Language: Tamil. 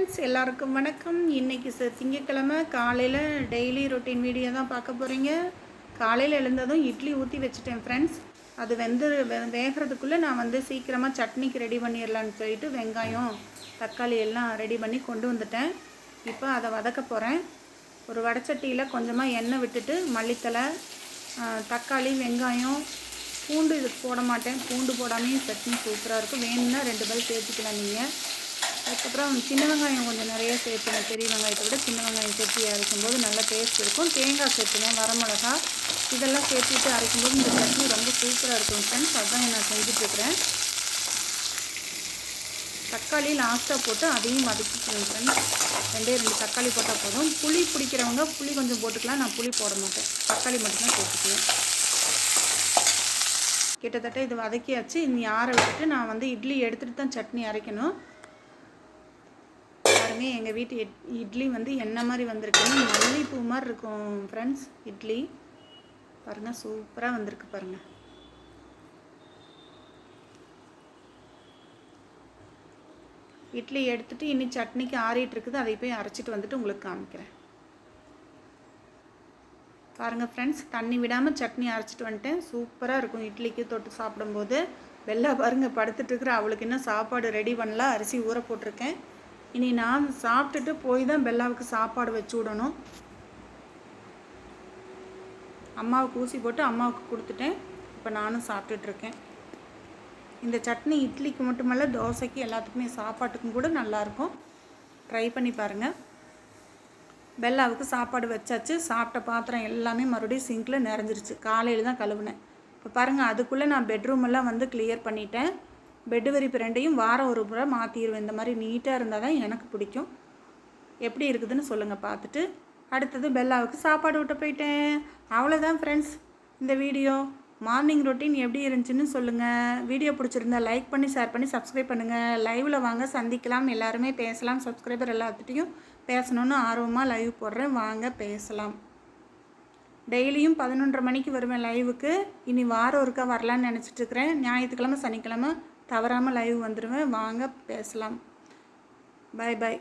ஃப்ரெண்ட்ஸ் எல்லாருக்கும் வணக்கம். இன்றைக்கி ச திங்கக்கிழமை காலையில் டெய்லி ரொட்டீன் வீடியோ தான் பார்க்க போகிறீங்க காலையில் எழுந்ததும் இட்லி ஊற்றி வச்சுட்டேன் ஃப்ரெண்ட்ஸ் அது வெந்து வே- வேகிறதுக்குள்ளே நான் வந்து சீக்கிரமாக சட்னிக்கு ரெடி பண்ணிடலான்னு சொல்லிட்டு வெங்காயம் தக்காளி எல்லாம் ரெடி பண்ணி கொண்டு வந்துட்டேன். இப்போ அதை வதக்க போகிறேன் ஒரு வடச்சட்டியில் கொஞ்சமாக எண்ணெய் விட்டுட்டு மல்லித்தலை தக்காளி வெங்காயம் பூண்டு இதுக்கு போட மாட்டேன். பூண்டு போடாமையும் சட்னி சூப்பராக இருக்கும். வேணும்னா ரெண்டு பேர் சேர்த்துக்கலாம் நீங்கள் அதுக்கப்புறம் சின்ன வெங்காயம் கொஞ்சம் நிறைய சேர்த்துங்க. பெரிய வெங்காயத்தை விட சின்ன வெங்காயம் சேர்த்து அரைக்கும்போது நல்லா டேஸ்ட் இருக்கும். தேங்காய் சேர்த்துங்க வரமிளகா. இதெல்லாம் சேர்த்துட்டு அரைக்கும்போது இந்த சட்னி ரொம்ப சூப்பராக இருக்கும் ஃப்ரெண்ட்ஸ் அதுதான் நான் செஞ்சுட்ருக்கிறேன் தக்காளி லாஸ்ட்டாக போட்டு அதையும் வதக்கிக்கணும் ஃப்ரெண்ட்ஸ் ரெண்டே ரெண்டு தக்காளி போட்டால் போதும். புளி பிடிக்கிறவங்க புளி கொஞ்சம் போட்டுக்கலாம். நான் புளி போட மாட்டேன். தக்காளி மட்டும்தான் போட்டுக்குவேன். கிட்டத்தட்ட இது வதக்கியாச்சு. இனி ஆற விட்டுட்டு நான் வந்து இட்லி எடுத்துகிட்டு தான் சட்னி அரைக்கணும். பாருங்கள் எங்கள் வீட்டு இட்லி வந்து என்ன மாதிரி வந்திருக்குன்னு மல்லிப்பூ மாதிரி இருக்கும் ஃப்ரெண்ட்ஸ் இட்லி. பாருங்கள் சூப்பராக வந்திருக்கு பாருங்கள் இட்லி எடுத்துட்டு இனி சட்னிக்கு ஆறிட்டு இருக்குது அதை போய் அரைச்சிட்டு வந்துட்டு உங்களுக்கு காமிக்கிறேன். பாருங்கள் ஃப்ரெண்ட்ஸ் தண்ணி விடாமல் சட்னி அரைச்சிட்டு வந்துட்டேன். சூப்பராக இருக்கும் இட்லிக்கு தொட்டு சாப்பிடும்போது. வெள்ளை பாருங்க படுத்துட்டு இருக்கிற அவளுக்கு இன்னும் சாப்பாடு ரெடி பண்ணல அரிசி ஊற போட்டிருக்கேன். இனி நான் சாப்பிட்டுட்டு போய் தான் பெல்லாவுக்கு சாப்பாடு வச்சு விடணும். அம்மாவுக்கு ஊசி போட்டு அம்மாவுக்கு கொடுத்துட்டேன். இப்போ நானும் சாப்பிட்டுட்ருக்கேன் இந்த சட்னி இட்லிக்கு மட்டுமல்ல தோசைக்கு எல்லாத்துக்குமே சாப்பாட்டுக்கும் கூட நல்லாயிருக்கும். ட்ரை பண்ணி பாருங்கள் பெல்லாவுக்கு சாப்பாடு வச்சாச்சு. சாப்பிட்ட பாத்திரம் எல்லாமே மறுபடியும் சிங்கில் நிறைஞ்சிருச்சு. காலையில் தான் கழுவுனேன். இப்போ பாருங்கள் அதுக்குள்ளே நான் பெட்ரூம் எல்லாம் வந்து கிளியர் பண்ணிட்டேன். பெட்டு விரிப்பு ரெண்டையும் வாரம் ஒரு முறை மாற்றிடுவேன் இந்த மாதிரி நீட்டாக இருந்தால் தான் எனக்கு பிடிக்கும். எப்படி இருக்குதுன்னு சொல்லுங்கள் பார்த்துட்டு. அடுத்தது பெல்லாவுக்கு சாப்பாடு விட்டு போயிட்டேன். அவ்வளோதான் ஃப்ரெண்ட்ஸ் இந்த வீடியோ மார்னிங் ரொட்டீன் எப்படி இருந்துச்சுன்னு சொல்லுங்கள் வீடியோ பிடிச்சிருந்தா லைக் பண்ணி ஷேர் பண்ணி சப்ஸ்கிரைப் பண்ணுங்கள் லைவில் வாங்க சந்திக்கலாம். எல்லாருமே பேசலாம். சப்ஸ்கிரைபர் எல்லாத்துட்டையும் பேசணுன்னு ஆர்வமாக லைவ் போடுறேன். வாங்க பேசலாம். டெய்லியும் பதினொன்றரை மணிக்கு வருவேன் லைவுக்கு இனி வாரம் ஒருக்கா வரலான்னு நினச்சிட்டு இருக்கிறேன். ஞாயிற்றுக்கிழமை சனிக்கிழமை தவறாமல் லைவ் வந்துடுவேன் வாங்க பேசலாம். Bye bye